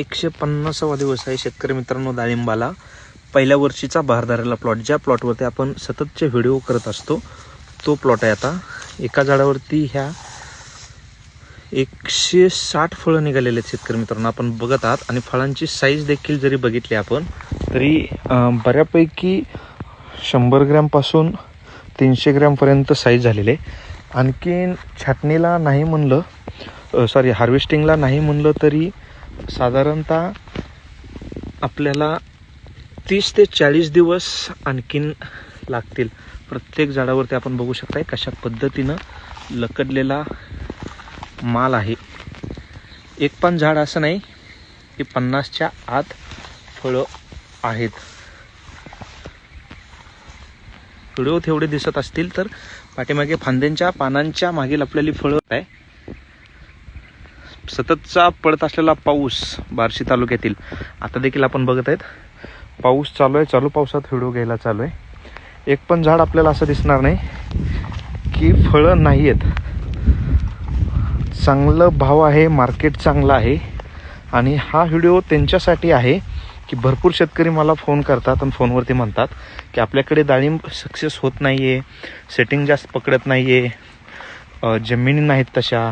एकशे पन्नासावा दिवस आहे शेतकरी मित्रांनो डाळिंबाला. पहिल्या वर्षीचा बहार प्लॉट ज्या प्लॉटवरती आपण सततचे व्हिडिओ करत असतो तो प्लॉट आहे आता. एका झाडावरती ह्या एकशे साठ फळं निघालेले आहेत शेतकरी मित्रांनो. आपण बघत आहात आणि फळांची साईज देखील जरी बघितली आपण तरी बऱ्यापैकी शंभर ग्रॅमपासून तीनशे ग्रॅमपर्यंत साईज झालेले आहे. आणखीन छाटणीला नाही म्हणलं सॉरी हार्वेस्टिंगला नाही म्हणलं तरी साधारणतः आपल्याला तीस ते चाळीस दिवस आणखीन लागतील. प्रत्येक झाडावरती आपण बघू शकताय कशा पद्धतीनं लकडलेला माल आहे. एक पण झाड असं नाही की पन्नासच्या आत फळं आहेत. व्हिडिओत तेवढे दिसत असतील तर पाठीमागे फांद्यांच्या पानांच्या मागील आपल्याला फळं आहे. सततचा पडत असलेला पाऊस बार्शी तालुक्यातील. आता देखील आपण बघत आहेत. पाऊस चालू आहे. चालू पावसात व्हिडिओ घ्यायला चालू आहे. एक पण झाड आपल्याला असं दिसणार नाही की फळं नाही आहेत. चांगलं भाव आहे. मार्केट चांगलं आहे. आणि हा व्हिडिओ त्यांच्यासाठी आहे की भरपूर शेतकरी मला फोन करतात आणि फोनवरती म्हणतात की आपल्याकडे डाळिंब सक्सेस होत नाही आहे सेटिंग जास्त पकडत नाही आहे जमिनी नाहीत तशा.